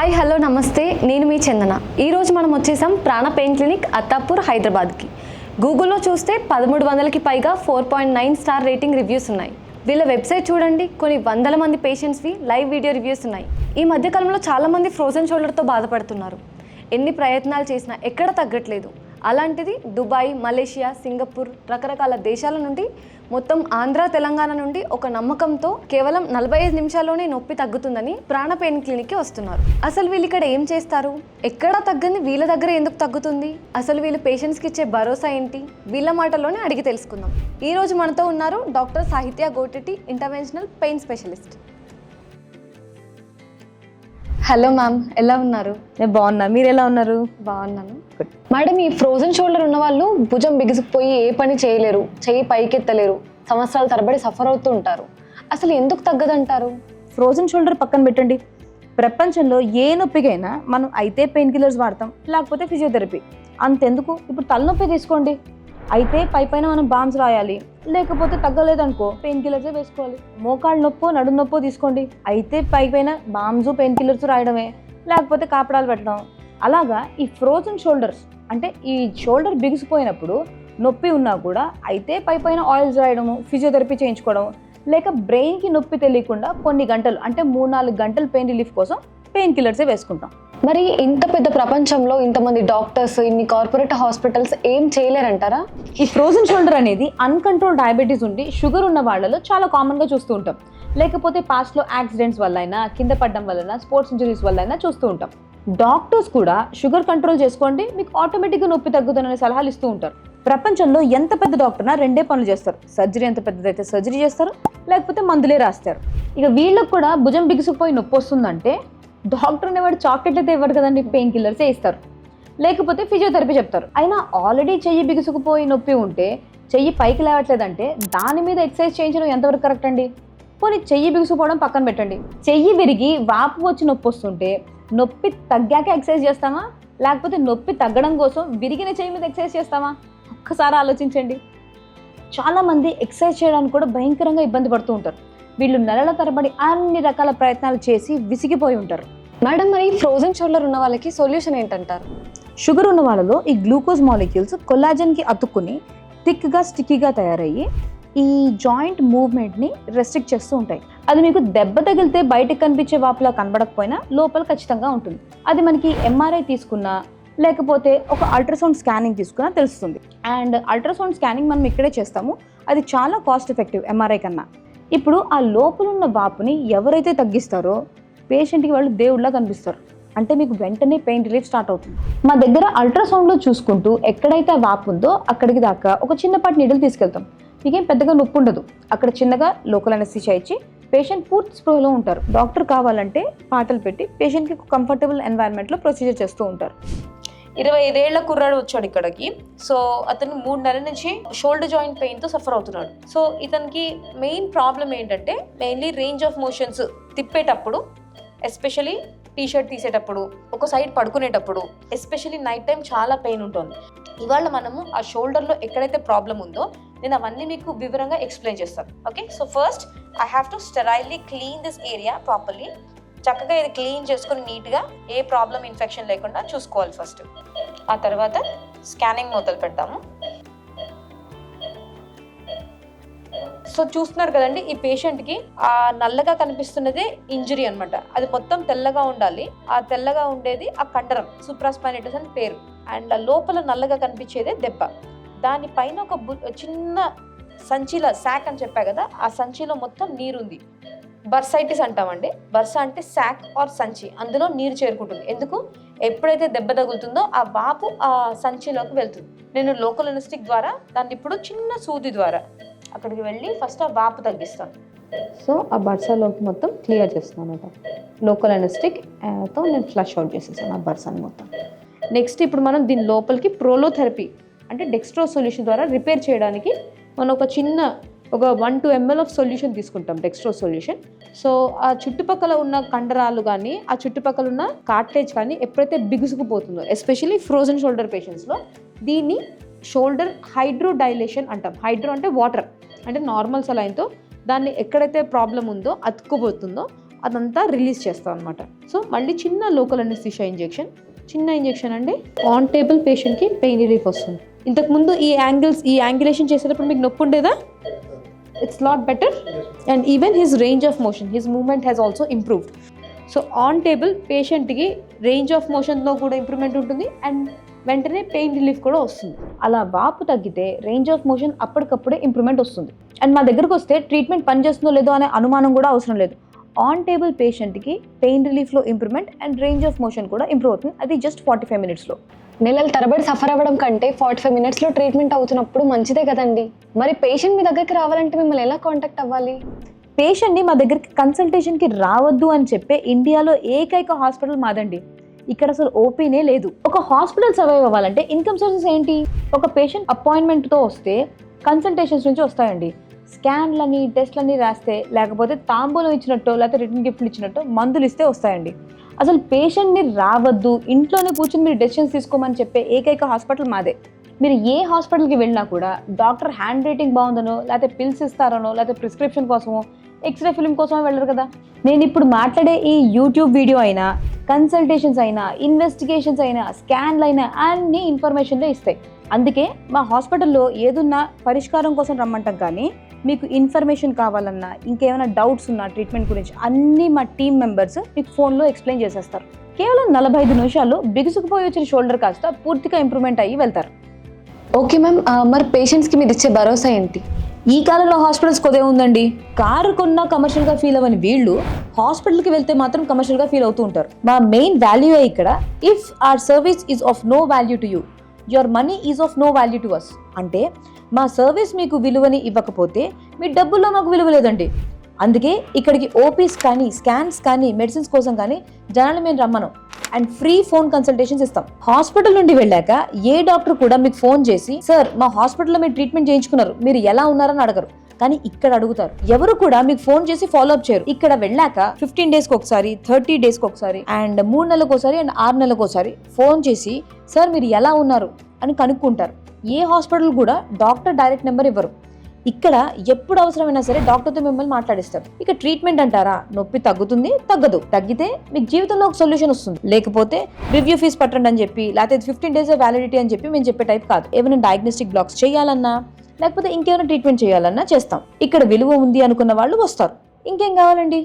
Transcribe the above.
Hi hello నమస్తే. నేను మీ చందన. ఈరోజు మనం వచ్చేసాం ప్రాణ పెయిన్ క్లినిక్ అత్తాపూర్ హైదరాబాద్కి. గూగుల్లో చూస్తే పదమూడు వందలకి పైగా four point nine star rating reviews ఉన్నాయి. వీళ్ళ వెబ్సైట్ చూడండి. కొన్ని వందల మంది పేషెంట్స్వి లైవ్ వీడియో రివ్యూస్ ఉన్నాయి. ఈ మధ్యకాలంలో చాలామంది ఫ్రోజన్ షోల్డర్తో బాధపడుతున్నారు. ఎన్ని ప్రయత్నాలు చేసినా ఎక్కడ తగ్గట్లేదు. అలాంటిది దుబాయ్ మలేషియా సింగపూర్ రకరకాల దేశాల నుండి మొత్తం ఆంధ్ర తెలంగాణ నుండి ఒక నమ్మకంతో కేవలం నలభై ఐదు నిమిషాల్లోనే నొప్పి తగ్గుతుందని ప్రాణ పెయిన్ క్లినిక్కి వస్తున్నారు. అసలు వీళ్ళు ఇక్కడ ఏం చేస్తారు? ఎక్కడా తగ్గని వీళ్ళ దగ్గర ఎందుకు తగ్గుతుంది? అసలు వీళ్ళు పేషెంట్స్కి ఇచ్చే భరోసా ఏంటి? వీళ్ళ మాటల్లోనే అడిగి తెలుసుకుందాం. ఈ రోజు మనతో ఉన్నారు doctor Sahithya Goteti interventional pain specialist. Hello ma'am ఎలా ఉన్నారు? నేను బాగున్నా. మీరు ఎలా ఉన్నారు? బాగున్నాను. మేడం ఈ ఫ్రోజన్ షోల్డర్ ఉన్న వాళ్ళు భుజం బిగుసుకుపోయి ఏ పని చేయలేరు చెయ్యి పైకెత్తలేరు సంవత్సరాల తరబడి సఫర్ అవుతూ ఉంటారు. అసలు ఎందుకు తగ్గదంటారు? ఫ్రోజన్ షోల్డర్ పక్కన పెట్టండి. ప్రపంచంలో ఏ నొప్పికైనా మనం అయితే పెయిన్ కిల్లర్స్ వాడతాం లేకపోతే ఫిజియోథెరపీ అంతెందుకు? ఇప్పుడు తలనొప్పి తీసుకోండి. అయితే పై పైన మనం బామ్స్ రాయాలి. లేకపోతే తగ్గలేదనుకో పెయిన్ కిల్లర్సే వేసుకోవాలి. మోకాళ్ళ నొప్పో నడు నొప్పో తీసుకోండి. అయితే పై పైన బామ్స్ పెయిన్ కిల్లర్స్ రాయడమే. లేకపోతే కాపడాలు పెట్టడం. అలాగా ఈ ఫ్రోజన్ షోల్డర్స్ అంటే ఈ షోల్డర్ బిగిసిపోయినప్పుడు నొప్పి ఉన్నా కూడా అయితే పై పైన ఆయిల్స్ రాయడము ఫిజియోథెరపీ చేయించుకోవడం. లేక బ్రెయిన్కి నొప్పి తెలియకుండా కొన్ని గంటలు అంటే మూడు నాలుగు గంటలు పెయిన్ రిలీఫ్ కోసం పెయిన్ కిల్లర్సే వేసుకుంటాం. మరి ఇంత పెద్ద ప్రపంచంలో ఇంతమంది డాక్టర్స్ ఇన్ని కార్పొరేట్ హాస్పిటల్స్ ఏం చేయలేరంటారా? ఈ ఫ్రోజన్ షోల్డర్ అనేది అన్కంట్రోల్ డయాబెటీస్ ఉండి షుగర్ ఉన్న వాళ్ళలో చాలా కామన్గా చూస్తూ ఉంటాం. లేకపోతే పాస్ట్లో యాక్సిడెంట్స్ వల్ల అయినా కింద పడడం వలన స్పోర్ట్స్ ఇంజరీస్ వల్ల అయినా చూస్తూ ఉంటాం. డాక్టర్స్ కూడా షుగర్ కంట్రోల్ చేసుకోండి మీకు ఆటోమేటిక్గా నొప్పి తగ్గుతుందనే సలహాలు ఇస్తూ ఉంటారు. ప్రపంచంలో ఎంత పెద్ద డాక్టర్నా రెండే పనులు చేస్తారు. సర్జరీ ఎంత పెద్దదైతే సర్జరీ చేస్తారు లేకపోతే మందులే రాస్తారు. ఇక వీళ్ళకి కూడా భుజం బిగుసుకుపోయి నొప్పి వస్తుందంటే డాక్టర్ అనేవాడు చాక్లెట్ అయితే ఇవ్వడు కదండి పెయిన్ కిల్లర్సే ఇస్తారు లేకపోతే ఫిజియోథెరపీ చెప్తారు. అయినా ఆల్రెడీ చెయ్యి బిగుసుకుపోయి నొప్పి ఉంటే చెయ్యి పైకి లేవట్లేదంటే దాని మీద ఎక్సర్సైజ్ చేయించడం ఎంతవరకు కరెక్ట్ అండి? పోనీ చెయ్యి బిగుసుకుపోవడం పక్కన పెట్టండి. చెయ్యి విరిగి వాపు వచ్చి నొప్పి వస్తుంటే నొప్పి తగ్గాక ఎక్సర్సైజ్ చేస్తామా? లేకపోతే నొప్పి తగ్గడం కోసం విరిగిన చెయ్యి మీద ఎక్సర్సైజ్ చేస్తామా? ఒక్కసారి ఆలోచించండి. చాలామంది ఎక్సర్సైజ్ చేయడానికి కూడా భయంకరంగా ఇబ్బంది పడుతూ ఉంటారు. వీళ్ళు నెలల తరబడి అన్ని రకాల ప్రయత్నాలు చేసి విసిగిపోయి ఉంటారు. మేడం మరి ఫ్రోజన్ షోల్డర్ ఉన్న వాళ్ళకి సొల్యూషన్ ఏంటంటారు? షుగర్ ఉన్న వాళ్ళలో ఈ గ్లూకోజ్ మాలిక్యూల్స్ కొల్లాజన్కి అతుక్కుని థిక్గా స్టిక్కీగా తయారయ్యి ఈ జాయింట్ మూవ్మెంట్ని రెస్ట్రిక్ట్ చేస్తూ ఉంటాయి. అది మీకు దెబ్బ తగిలితే బయటకు కనిపించే వాపులా కనబడకపోయినా లోపల ఖచ్చితంగా ఉంటుంది. అది మనకి ఎంఆర్ఐ తీసుకున్నా లేకపోతే ఒక అల్ట్రాసౌండ్ స్కానింగ్ తీసుకున్నా తెలుస్తుంది. అండ్ అల్ట్రాసౌండ్ స్కానింగ్ మనం ఇక్కడే చేస్తాము. అది చాలా కాస్ట్ ఎఫెక్టివ్ ఎంఆర్ఐ కన్నా. ఇప్పుడు ఆ లోపలున్న వాపుని ఎవరైతే తగ్గిస్తారో పేషెంట్కి వాళ్ళు దేవుళ్ళ కనిపిస్తారు. అంటే మీకు వెంటనే పెయిన్ రిలీఫ్ స్టార్ట్ అవుతుంది. మా దగ్గర అల్ట్రాసౌండ్లో చూసుకుంటూ ఎక్కడైతే ఆ వాపు ఉందో అక్కడికి దాకా ఒక చిన్నపాటి నీడలు తీసుకెళ్తాం. మీకేం పెద్దగా నొప్పి ఉండదు. అక్కడ చిన్నగా లోకల్ అనెస్థిషియా ఇచ్చి పేషెంట్ పూర్తి స్పృహలో ఉంటారు. డాక్టర్ కావాలంటే పాటలు పెట్టి పేషెంట్కి కంఫర్టబుల్ ఎన్వైరన్మెంట్లో ప్రొసీజర్ చేస్తూ ఉంటారు. ఇరవై ఐదేళ్ళ కుర్రాడు వచ్చాడు ఇక్కడికి. సో అతను మూడు నెలల నుంచి షోల్డర్ జాయింట్ పెయిన్తో సఫర్ అవుతున్నాడు. సో ఇతనికి మెయిన్ ప్రాబ్లం ఏంటంటే మెయిన్లీ రేంజ్ ఆఫ్ మోషన్స్ తిప్పేటప్పుడు ఎస్పెషలీ టీషర్ట్ తీసేటప్పుడు ఒక సైడ్ పడుకునేటప్పుడు ఎస్పెషలీ నైట్ టైం చాలా పెయిన్ ఉంటుంది. ఇవాళ మనము ఆ షోల్డర్లో ఎక్కడైతే ప్రాబ్లం ఉందో నేను అవన్నీ మీకు వివరంగా ఎక్స్ప్లెయిన్ చేస్తాను. Okay so first I have to sterilely clean this area properly చక్కగా ఇది క్లీన్ చేసుకుని నీట్గా ఏ ప్రాబ్లం ఇన్ఫెక్షన్ లేకుండా చూసుకోవాలి ఫస్ట్ ఆ తర్వాత స్కానింగ్ మొదలు పెడతాము. సో చూస్తున్నారు కదండి ఈ పేషెంట్కి ఆ నల్లగా కనిపిస్తున్నదే ఇంజరీ అనమాట అది మొత్తం తెల్లగా ఉండాలి. ఆ తెల్లగా ఉండేది ఆ కండరం సూప్రాస్పైనటిస్ అని పేరు. అండ్ ఆ లోపల నల్లగా కనిపించేదే దెబ్బ. దానిపైన ఒక చిన్న సంచిలో శాక్ అని చెప్పా కదా ఆ సంచిలో మొత్తం నీరుంది. బర్సైటిస్ అంటామండి. బర్స అంటే శాక్ ఆర్ సంచి. అందులో నీరు చేరుకుంటుంది. ఎందుకు? ఎప్పుడైతే దెబ్బ తగులుతుందో ఆ వాపు ఆ సంచిలోకి వెళ్తుంది. నేను లోకల్ ఎనస్టిక్ ద్వారా దాన్ని ఇప్పుడు చిన్న సూది ద్వారా అక్కడికి వెళ్ళి ఫస్ట్ ఆ వాపు తగ్గిస్తాను. సో ఆ బర్సాలోకి మొత్తం క్లియర్ చేస్తున్నాను అనమాట లోకల్ ఎనస్టిక్తో నేను ఫ్లష్ అవుట్ చేసేసాను ఆ బర్సాని మొత్తం. నెక్స్ట్ ఇప్పుడు మనం దీని లోపలికి ప్రోలోథెరపీ అంటే డెక్స్ట్రో సొల్యూషన్ ద్వారా రిపేర్ చేయడానికి మనం ఒక చిన్న ఒక one two ML of solution తీసుకుంటాం డెక్స్ట్రో సొల్యూషన్ సో ఆ చుట్టుపక్కల ఉన్న కండరాలు కానీ ఆ చుట్టుపక్కల ఉన్న కార్టేజ్ కానీ ఎప్పుడైతే బిగుసుకుపోతుందో ఎస్పెషల్లీ ఫ్రోజన్ షోల్డర్ పేషెంట్స్లో దీన్ని షోల్డర్ హైడ్రో డైలేషన్ అంటాం. హైడ్రో అంటే వాటర్ అంటే నార్మల్ సలైన్తో దాన్ని ఎక్కడైతే ప్రాబ్లం ఉందో అతుక్కుపోతుందో అదంతా రిలీజ్ చేస్తాం అనమాట సో మళ్ళీ చిన్న లోకల్ అనెస్థిషియా ఇంజెక్షన్ చిన్న ఇంజెక్షన్ అండి ఆన్ టేబుల్ పేషెంట్కి పెయిన్ రిలీఫ్ వస్తుంది. ఇంతకుముందు ఈ యాంగిల్స్ ఈ యాంగిలేషన్ చేసేటప్పుడు మీకు నొప్పి ఉండేదా? It's lot better and even his range of motion his movement has also improved. So on table పేషెంట్కి రేంజ్ ఆఫ్ మోషన్లో కూడా ఇంప్రూవ్మెంట్ ఉంటుంది. అండ్ వెంటనే పెయిన్ రిలీఫ్ కూడా వస్తుంది. అలా వాపు తగ్గితే రేంజ్ ఆఫ్ మోషన్ అప్పటికప్పుడే ఇంప్రూవ్మెంట్ వస్తుంది. అండ్ మా దగ్గరకు వస్తే ట్రీట్మెంట్ పనిచేస్తుందో లేదో అనే అనుమానం కూడా అవసరం లేదు. ఆన్ టేబుల్ పేషెంట్కి pain రిలీఫ్లో improvement and range of motion కూడా ఇంప్రూవ్ అవుతుంది. అది జస్ట్ ఫార్టీ ఫైవ్ మినిట్స్లో నెలల తరబడి సఫర్ అవ్వడం కంటే ఫార్టీ ఫైవ్ మినిట్స్లో ట్రీట్మెంట్ అవుతున్నప్పుడు మంచిదే కదండి. మరి పేషెంట్ మీ దగ్గరికి రావాలంటే మిమ్మల్ని ఎలా కాంటాక్ట్ అవ్వాలి? పేషెంట్ని మా దగ్గరికి కన్సల్టేషన్కి రావద్దు అని చెప్పే ఇండియాలో ఏకైక హాస్పిటల్ మాదండి. ఇక్కడ అసలు ఓపీనే లేదు. ఒక హాస్పిటల్ సర్వైవ్ అవ్వాలంటే ఇన్కమ్ సోర్సెస్ ఏంటి? ఒక పేషెంట్ అపాయింట్మెంట్తో వస్తే కన్సల్టేషన్స్ నుంచి వస్తాయండి. స్కాన్లని టెస్ట్లని రాస్తే లేకపోతే తాంబూలం ఇచ్చినట్టు లేకపోతే రిటర్న్ గిఫ్ట్లు ఇచ్చినట్టు మందులు ఇస్తే వస్తాయండి. అసలు పేషెంట్ని రావద్దు ఇంట్లోనే కూర్చొని మీరు డెసిషన్స్ తీసుకోమని చెప్పే ఏకైక హాస్పిటల్ మాదే. మీరు ఏ హాస్పిటల్కి వెళ్ళినా కూడా డాక్టర్ హ్యాండ్ రైటింగ్ బాగుందనో లేకపోతే పిల్స్ ఇస్తారనో లేకపోతే ప్రిస్క్రిప్షన్ కోసమో ఎక్స్రే ఫిల్మ్ కోసమో వెళ్ళరు కదా. నేను ఇప్పుడు మాట్లాడే ఈ యూట్యూబ్ వీడియో అయినా కన్సల్టేషన్స్ అయినా ఇన్వెస్టిగేషన్స్ అయినా స్కాన్లు అయినా అన్ని ఇన్ఫర్మేషన్లో ఇస్తాయి. అందుకే మా హాస్పిటల్లో ఏదున్నా పరిష్కారం కోసం రమ్మంటాం కానీ మీకు ఇన్ఫర్మేషన్ కావాలన్నా ఇంకేమైనా డౌట్స్ ఉన్నా ట్రీట్మెంట్ గురించి అన్నీ మా టీం మెంబర్స్ మీకు ఫోన్లో ఎక్స్ప్లెయిన్ చేసేస్తారు. కేవలం నలభై ఐదు నిమిషాల్లో బిగుసుకుపోయి వచ్చిన షోల్డర్ కాస్త పూర్తిగా ఇంప్రూవ్మెంట్ అయ్యి వెళ్తారు. ఓకే మ్యామ్ మరి పేషెంట్స్కి మీరు ఇచ్చే భరోసా ఏంటి? ఈ కాలంలో హాస్పిటల్స్ కొదే ఉందండి. కారు కొన్నా కమర్షియల్గా ఫీల్ అవ్వని వీళ్ళు హాస్పిటల్కి వెళ్తే మాత్రం కమర్షియల్గా ఫీల్ అవుతూ ఉంటారు. మా మెయిన్ వాల్యూ ఇక్కడ? If our service is of no value to you your money is of no value to us అంటే మా సర్వీస్ మీకు విలువని ఇవ్వకపోతే మీ డబ్బుల్లో మాకు విలువ లేదండి. అందుకే ఇక్కడికి ఓపీస్ కానీ స్కాన్స్ కానీ మెడిసిన్స్ కోసం కానీ జనాలు మేము రమ్మను. అండ్ ఫ్రీ ఫోన్ కన్సల్టేషన్స్ ఇస్తాం. హాస్పిటల్ నుండి వెళ్ళాక ఏ డాక్టర్ కూడా మీకు ఫోన్ చేసి సార్ మా హాస్పిటల్లో మీరు ట్రీట్మెంట్ చేయించుకున్నారు. మీరు ఎలా ఉన్నారని అడగరు. కానీ ఇక్కడ అడుగుతారు. ఎవరు కూడా మీకు ఫోన్ చేసి ఫాలో అప్ చేయరు. ఇక్కడ వెళ్ళాక ఫిఫ్టీన్ డేస్కి ఒకసారి థర్టీ డేస్కి ఒకసారి అండ్ మూడు నెలలకు ఒకసారి అండ్ ఆరు నెలలకు ఒకసారి ఫోన్ చేసి సార్ మీరు ఎలా ఉన్నారు? అని కనుక్కుంటారు. ఏ హాస్పిటల్ కూడా డాక్టర్ డైరెక్ట్ నెంబర్ ఇవ్వరు. ఇక్కడ ఎప్పుడు అవసరమైనా సరే డాక్టర్తో మిమ్మల్ని మాట్లాడిస్తారు. ఇక ట్రీట్మెంట్ అంటారా? నొప్పి తగ్గుతుంది తగ్గదు. తగ్గితే మీకు జీవితంలో ఒక సొల్యూషన్ వస్తుంది. లేకపోతే రివ్యూ ఫీజ్ పట్టండి అని చెప్పి లేకపోతే ఫిఫ్టీన్ డేస్ వ్యాలిడిటీ అని చెప్పి మేము చెప్పే టైప్ కాదు. ఏమైనా డయాగ్నోస్టిక్ బ్లాక్స్ చేయాలన్నా లేకపోతే ఇంకేమైనా ట్రీట్మెంట్ చేయాలన్నా చేస్తాం. ఇక్కడ విలువ ఉంది అనుకున్న వాళ్ళు వస్తారు. ఇంకేం కావాలండి?